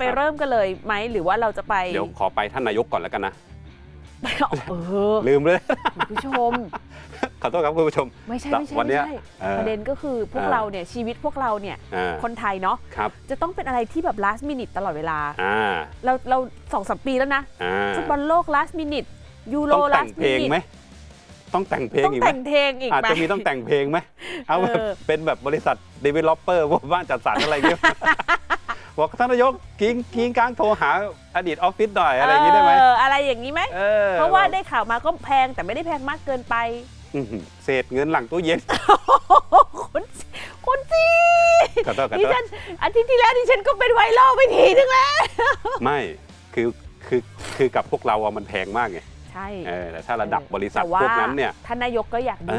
ไปเริ่มกันเลยไหมหรือว่าเราจะไปเดี๋ยวขอไปท่านนายกก่อนแล้วกันนะไปเอาเออลืมเลย คุณผู้ชม ขอโทษครับคุณผู้ชม ไม่ใช่ไม่ใช่วันเนี้ไม่ย ใช่เออประเด็นก็คือพวกเออเราเนี่ยชีวิตพวกเราเนี่ยอ่าคนไทยเนาะครับจะต้องเป็นอะไรที่แบบ last minute ตลอดเวลา อ่าเราเราสองสามปีแล้วนะอ่าฟุตบอลโลก last minute ยูโร ต้องแต่ง last เพลง minute ไหมต้องแต่งเพลงต้องอีกไหมแต่งเพลงอีกอาจไหม จะมีต้องแต่งเพลงไหมเอาแบบเออ เป็นแบบบริษัท developer พวกบ้านจัดสรรอะไรเงี้ย บอกท่านนายกกิ้งกิ้งกลางโทรหาอดีตออฟฟิศหน่อยอะไรอย่างนี้ได้ไหมเอออะไรอย่างนี้ไหมออเพราะว่าได้ข่าวมาก็แพงแต่ไม่ได้แพงมากเกินไปอื้อหือเศษเงินหลังตู้เย็นคนคนจีขอโทษขอดิโทษฉันอาทิตย์ที่แล้วดิฉันก็เป็นไวรัลไปทีนึงแล้ว ไม่คือคือคือกับพวกเราอะมันแพงมากไงใช่เออแต่ถ้าระดับบริษัทแต่ว่าพวกนั้นเนี่ยท่านนายกก็อยากดู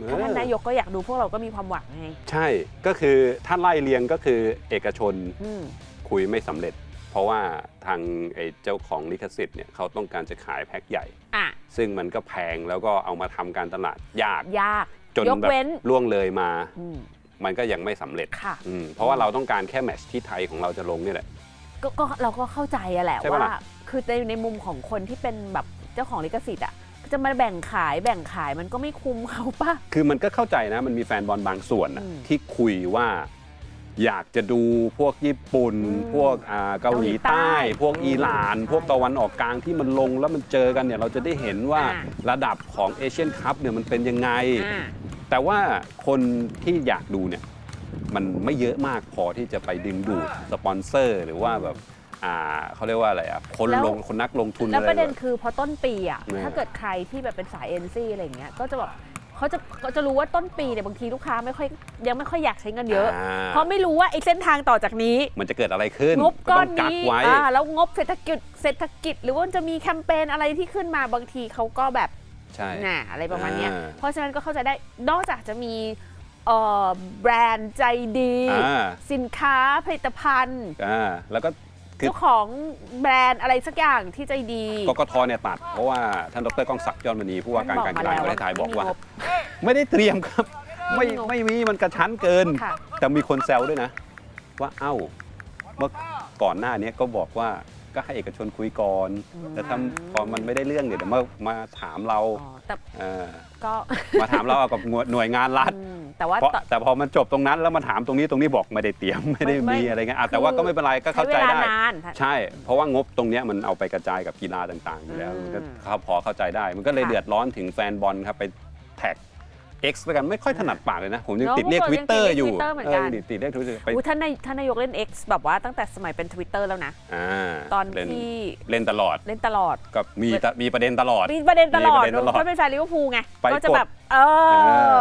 เออไงถ้าท่านนายกก็อยากดูพวกเราก็มีความหวังไงใช่ก็คือถ้าไล่เรียงก็คือเอกชนอืมคุยไม่สำเร็จ เพราะว่าทางไอ้เจ้าของลิขสิทธิ์เนี่ยเขาต้องการจะขายแพ็คใหญ่ อะซึ่งมันก็แพงแล้วก็เอามาทำการตลาดยากยาก จนยกแบบเว้น ล่วงเลยมา อืมมันก็ยังไม่สำเร็จค่ะ อืมเพราะว่าเราต้องการแค่แมตช์ที่ไทยของเราจะลงนี่แหละ ก็ก็เราก็เข้าใจอะแหละใช่ปะว่า ล่ะ คือในในมุมของคนที่เป็นแบบเจ้าของลิขสิทธิ์อะ จะมาแบ่งขายแบ่งขายมันก็ไม่คุ้มเขาปะ คือมันก็เข้าใจนะ มันมีแฟนบอลบางส่วนนะอืมที่คุยว่า อยากจะดูพวกญี่ปุ่น อืมพวกอ่าเกาหลีเกาหลีใต้ใต้พวกอิหร่าน ใช่พวกตะวันออกกลางที่มันลงแล้วมันเจอกันเนี่ยเราจะได้เห็นว่าอ่า ระดับของเอเชียนคัพเนี่ยมันเป็นยังไง อ่า แต่ว่าคนที่อยากดูเนี่ยมันไม่เยอะมากพอที่จะไปดึงดูดสปอนเซอร์ หรือว่าแบบ อ่าเขาเรียกว่าอะไรอะคนแล้ว ลงคนนักลงทุนแล้วอะไรประเด็นแบบ คือพอต้นปีอะเนี่ย ถ้าเกิดใครที่แบบเป็นสายเอ็นซีอะไรอย่างเงี้ยก็จะแบบเขาจะเขาจะรู้ว่าต้นปีเนี่ยบางทีลูกค้าไม่ค่อยยังไม่ค่อยอยากใช้เงินเยอะาเพราะไม่รู้ว่าไอ้เส้นทางต่อจากนี้ มันจะเกิดอะไรขึ้นงบก้อนต้งกักนี้ไว้ อ่าแล้วงบเศรษฐกิจเศรษฐกิจ หรือว่าจะมีแคมเปญอะไรที่ขึ้นมาบางทีเขาก็แบบใช่น่ะอะไรประมาณเนี้ยอ่า เพราะฉะนั้นก็เข้าใจได้นอกจากจะมีเอ่อแบรนด์ใจดี อ่าสินค้าผลิตภัณฑ์ อ่าแล้วก็ คือ เจ้าของแบรนด์อะไรสักอย่างที่ใจดี กกทเนี่ยตัดเพราะว่าท่านดรก้องศักดิ์ยอดมณีผู้ว่าการการกีฬาแห่งประเทศไทยบอกว่า ไม่มีงไม่ได้เตรียมครับ ไม่ไม่มีงบไม่มีมันกระชั้นเกิน ค่ะ แต่มีคนแซวด้วยนะ ว่าเอ้าเมื่อก่อนหน้านี้ก็บอกว่า ก็ให้เอกชนคุยก่อน แต่ถ้าพอมันไม่ได้เรื่องเนี่ยเดี๋ยวมามาถามเราอ๋อแต่เออก็ มาถามเราเอากับหน่วยหน่วยงานรัฐ อืมแต่ว่าเพราะต่อแต่พอมันจบตรงนั้นแล้วมาถามตรงนี้ตรงนี้บอกไม่ได้เตรียมไม่ได้ไม่มีไม่อะไรเงี้ยอะคือแต่ว่าก็ไม่เป็นไรก็ใช้เข้าเวใจลาได้นานใช่ เพราะว่างบตรงเนี้ยมันเอาไปกระจายกับกีฬาต่างๆอยู่แล้วอืมมันก็เขาพอเข้าใจได้ มันก็เลยค่ะ เดือดร้อนถึงแฟนบอลครับไปแท็ก X แล้วกันไม่ค่อยถนัดปากเลยนะ ผมยังเนอะติดเรียกพวกเราทวิตเตอร์ยังติดเรียกอยู่ Twitter เหมือนกัน ติดเรียกทวิตเตอร์ไปอุ๊ยท่านนายท่านนายกเล่น X แบบว่าตั้งแต่สมัยเป็น Twitter แล้วนะ อ่าตอนเล่นที่เล่นตลอดเล่นตลอดกับมีตะมีประเด็นตลอด มีประเด็นตลอดมีประเด็นตลอดเพราะเป็นแฟนลิเวอร์พูลไง ไปก็จะกดแบบ เอ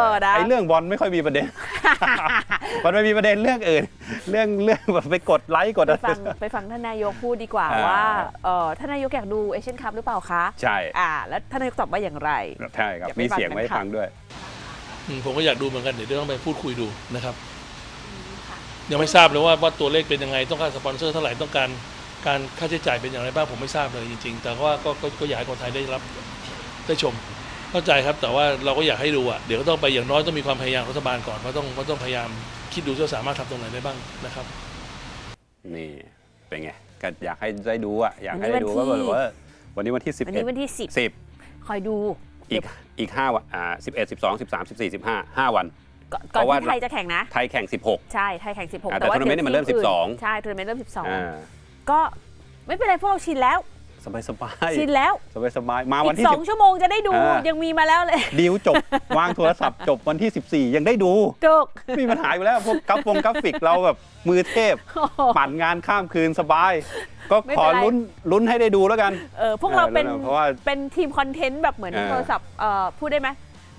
อนะไอเรื่องบอลไม่ค่อยมีประเด็น มันไม่มีประเด็นเรื่องอื่น เรื่องเรื่องแบบไปกดไลค์กดไปอะไร ฟังไปฟังท่านนายกพูดดีกว่าอ่า ว่าเออท่านนายกอยากดูเอเชียนคัพหรือเปล่าคะ ใช่อ่า แล้วท่านนายกตอบว่าอย่างไร ใช่ครับ เดี๋ยวไปมีเสียงฟังกันไว้ค่ะ ฟังด้วยอืม ผมก็อยากดูเหมือนกันเดี๋ยวต้องไปพูดคุยดูนะครับ ยังไม่ทราบเลยว่าว่าตัวเลขเป็นยังไงต้องการสปอนเซอร์เท่าไหร่ต้องการการค่าใช้จ่ายเป็นอย่างไรบ้างผมไม่ทราบเลยจริง ๆ แต่ว่าก็ก็ก็อยากให้คนไทยได้รับได้ชมเข้าใจครับ แต่ว่าเราก็อยากให้ดูอะเดี๋ยวก็ต้องไปอย่างน้อยต้องมีความพยายามของรัฐบาลก่อนเพราะต้องเพราะต้องพยายามคิดดูว่าสามารถทำตรงไหนได้บ้างนะครับ นี่เป็นไงก็อยากให้ได้ดูอะอยากให้วัได้นนี้ดูวันว่าที่แบบว่าวันนี้วันที่11วันนี้วันที่10 10คอยดู อีกอีก5วันอ่า11 12 13 14 15 5 วัน ก่อนเพก่อนราะว่า ที่ไทยจะแข่งนะ ไทยแข่ง 16 ใช่ไทยแข่ง 16 อ่าแต่ทัวร์นาเมนต์เนี่ยมันเริ่มดี๋ยวทีอื่12 ใช่ทัวร์นาเมนต์เริ่ม อ่า 12 ก็ไม่เป็นไรพวกเราชินแล้ว สบายสบายชินแล้วสบายสบายมาอีวันกที่สองชั่วโมงจะได้ดูอ่ายัยังมีมาแล้วเลย10ดีลจบ วางโทรศัพท์จบวันที่ 14 ยังได้ดูจุกไม่มีปัญหาอยู่แล้วพวกกราฟวงกราฟิกเราแบบมือเทพปั่นงานข้ามคืนสบาย ก็ไม่ขอเป็นไรลุ้นลุ้นให้ได้ดูแล้วกันเออพวกเราเป็นเออเพราะว่าเป็นทีมคอนเทนต์แบบเหมือนเออโทรศัพท์เอ่อพูดได้ไหม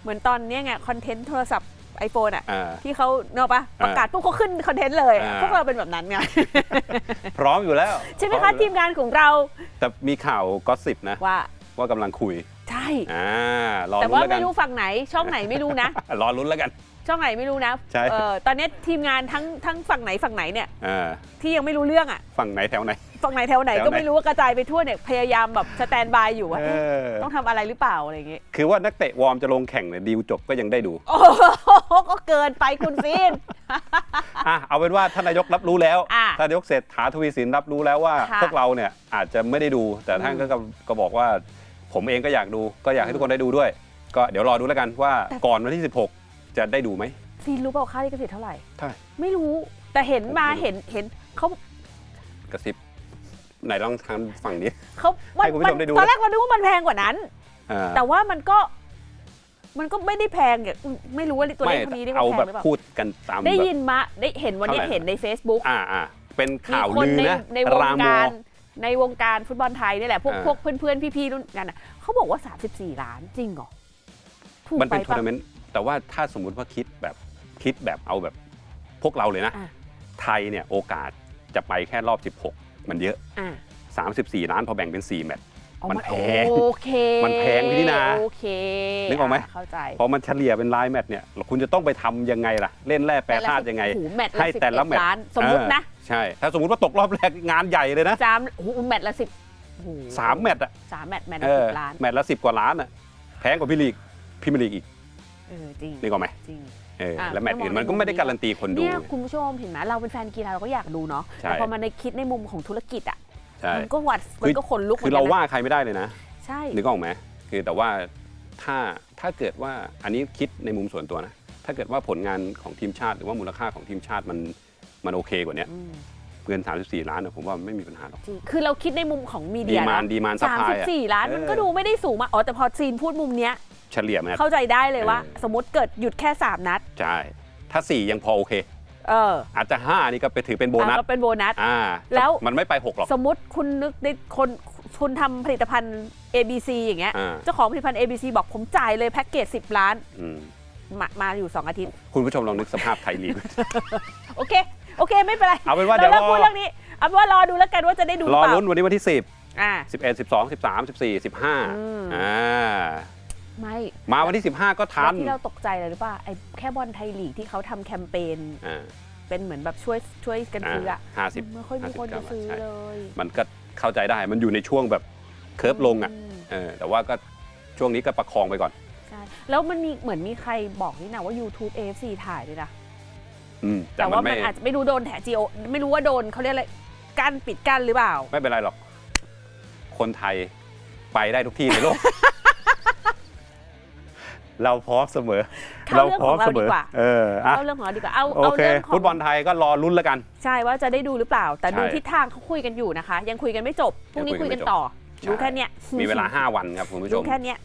เหมือนตอนเนี้ยไงคอนเทนต์โทรศัพท์ iPhone อะ อ่าที่เขาเนกอะปะอ่าประกาศปุ๊บเขาขึ้นคอนเทนต์เลย อ่า พวกเราเป็นแบบนั้นไง พร้อมอยู่แล้วใช่ไหมพร้คะออยู่ทีมงานของเราแต่มีข่าวก็สิบนะ ว่าว่ากำลังคุย ใช่ อ่ารอแต่ลุ้นว่าแล้วกัไม่น รู้ฝั่งไหน ช่องไหนไม่รู้นะ รอลุ้นแล้วกันชช่องไหนไม่รู้นะใช่ เออตอนนี้ทีมงานทั้งทั้งฝั่งไหนฝั่งไหนเนี่ย อ่าที่ยังไม่รู้เรื่องอะ ฝั่งไหนแถวไหน ฝั่งไหนแถวไหนแถวไหนก็ไม่รู้ว่ากระจายไปทั่วเนี่ยพยายามแบบสแตนบายอยู่ว่าเอเอ๊ะอต้องทำอะไรหรือเปล่าอะไรอย่างเงี้ยคือว่านักเตะวอร์มจะลงแข่งเนี่ยดีลจบก็ยังได้ดูโอ้โหก็เกินไปคุณฟิน อะเอาเป็นว่าท่านนายกรับรู้แล้วอะท่านนายกเศรษฐาทวีสินรับรู้แล้วว่า ค่ะ พวกเราเนี่ยอาจจะไม่ได้ดู แต่ท่านก็ก็ก็บอกว่า ผมเองก็อยากดู ก็อยากให้ทุกคนได้ดูด้วย ก็เดี๋ยวรอดูแล้วกันว่าก่อนวันที่ 16 จะได้ดูไหม ฟินรู้เปล่าค่าลิขสิทธิ์เท่าไหร่เท่าไหร่ไม่รู้แต่เห็นมาผมไม่รู้ เห็นเห็นเขากระซิบ ไหนลองทางฝั่งนี้ เขามัให้คุณผู้ชมได้ดู ตอนแรกเราคิดว่ามันแพงกว่านั้น อ่าแต่ว่ามันก็ มันก็ไม่ได้แพงอย่างไม่รู้ว่าตัวเลไม่ขเท่านี้เรียกว่าเอาแพแบงบหรือเปล่าพูดกันตามได้แบบยินมาได้เห็นวันนี้เท่าไหร่เห็นใน Facebook อ่าอ่าเป็นมีข่าวคนลือในนะในวงรามการอในวงการฟุตบอลไทยนี่แหละพวกอ่าพวกเพื่อนๆพี่ๆรุ่นกันอะเขาบอกว่า 34 ล้านจริงเหรอถูกมันไปเป็นทัวปะร์นาเมนต์แต่ว่าถ้าสมมุติว่าคิดแบบคิดแบบเอาแบบพวกเราเลยนะ อะ ไทยเนี่ยโอกาสจะไปแค่รอบ 16 มันเยอะ อะ34 ล้านพอแบ่งเป็น 4 แมตช์ อ๋อมันแพงโอเคมันแพงพี่นินาโอเคนึกออกไหมะเข้าใจพอมันเฉลี่ยเป็นรายแมตช์เนี่ยคุณจะต้องไปทำยังไงล่ะ เล่นแร่แปรธาตุยังไง โอ้โหแมตช์ให้ละแต่ละ11แมตช์ ล้านสมมุตินะเออใช่ ถ้าสมมติว่าตกรอบแรกงานใหญ่เลยนะสามโอ้โหแมตช์ละสิบโอ้โหสามแมตช์อะสามแมตช์แมตช์เอละอสิบล้านแมตช์ละสิบกว่าล้านอะแพงกว่าพี่ลีกพรีเมียร์ลีกอีกเออจริงนึกออกไหมจริง เอออะแล้วแมตช์ก็มองอื่นมันก็ในมุมไม่ได้นี้การันตีคนดู เนี่ยคุณผู้ชมเห็นไหมเราเป็นแฟนกีฬาเราก็อยากดูเนาะใช่ แต่พอมาในคิดในมุมของธุรกิจอะใช่มันก็หวัดมันก็ขนลุกคือเราหมืนกันนะว่าใครไม่ได้เลยนะ ใช่ นึกออกไหมคือแต่ว่าถ้าถ้าเกิดว่าอันนี้คิดในมุมส่วนตัวนะ ถ้าเกิดว่าผลงานของทีมชาติ หรือว่ามูลค่าของทีมชาติมันมันโอเคกว่าเนี้ยอืม เงิน 34 ล้านนะผมว่าไม่มีปัญหาหรอกจริงคือเราคิดในมุมของมีดีเดียมานนะดีมานซัพสามพลาสิยบสี่ล้านมันก็ดูไม่ได้สูงมากอ๋อแต่พอซีนพูดมุมเนี้ย เฉลี่ยมาเข้าใจได้เลยว่าเออสมมติเกิดหยุดแค่ 3 นัด ใช่ถ้า 4 ยังพอโอเค เอออาจจะ 5 นี่ก็ไปถือเป็นโบนัสอะก็เป็นโบนัส อ่าแล้ว มันไม่ไป 6 หรอก สมมติคุณนึกในคนคุณทำผลิตภัณฑ์ ABC อย่างเงี้ยอ่า เจ้าของผลิตภัณฑ์ ABC บอกผมจ่ายเลยแพ็กเกจ10 ล้านอืมมามาอยู่ 2 อาทิตย์ คุณผู้ชมลองนึกสภาพไทยลีก โอเค โอเคไม่เป็นไรเอาเป็นว่าเดี๋ยวลิกรอ พูดเรื่องนี้เอาเป็นว่ารอดูแล้วกันว่าจะได้ดูหรรืออเปล่าลุ้นวันนี้วันที่ 10 อ่า 11 12 13 14 15อืมอ่าไม่มาวันที่ 15 ก็ทัแล้วนที่เราตกใจเลยหรือเปล่าไอ้แค่บอลไทยลีกที่เขาทำแคมเปญอ่าเป็นเหมือนแบบช่วยช่วยกันซื้ออะห้าสิบไม่ค่อยมีคนจะซื้อใช่เลย มันก็เข้าใจได้มันอยู่ในช่วงแบบเคิร์ฟลงอะมเออแต่ว่าก็ช่วงนี้ก็ประคองไปก่อนใช่แล้วมันมีเหมือนมีใครบอกนี่นะว่า YouTube AFC ถ่ายด้วยนะอืมแต่แต่มันว่าไม่มันอาจจะไม่รู้โดนแถจีโอไม่รู้ว่าโดนเขาเรียกอะไรกั้นปิดกั้นหรือเปล่า ไม่เป็นไรหรอก คนไทยไปได้ทุกที่ในโลก เราพร้อมเสมอเข้าเรื่องของเราดีกว่า เอออะเอาเรื่องของเราดีกว่าเอาโอเอาเคเรื่องของฟุตบอลไทยก็รอลุ้นแล้วกัน ใช่ว่าจะได้ดูหรือเปล่า แต่ใช่ดูทิศทางเขาคุยกันอยู่นะคะ ยังคุยกันไม่จบพรุ่งนี้ยังคุคุยยกักันนไม่จบ ต่อใช่รู้แค่เนี้ยมีเวลา 5 วันครับคุณผู้ชรู้มแค่เนี้ย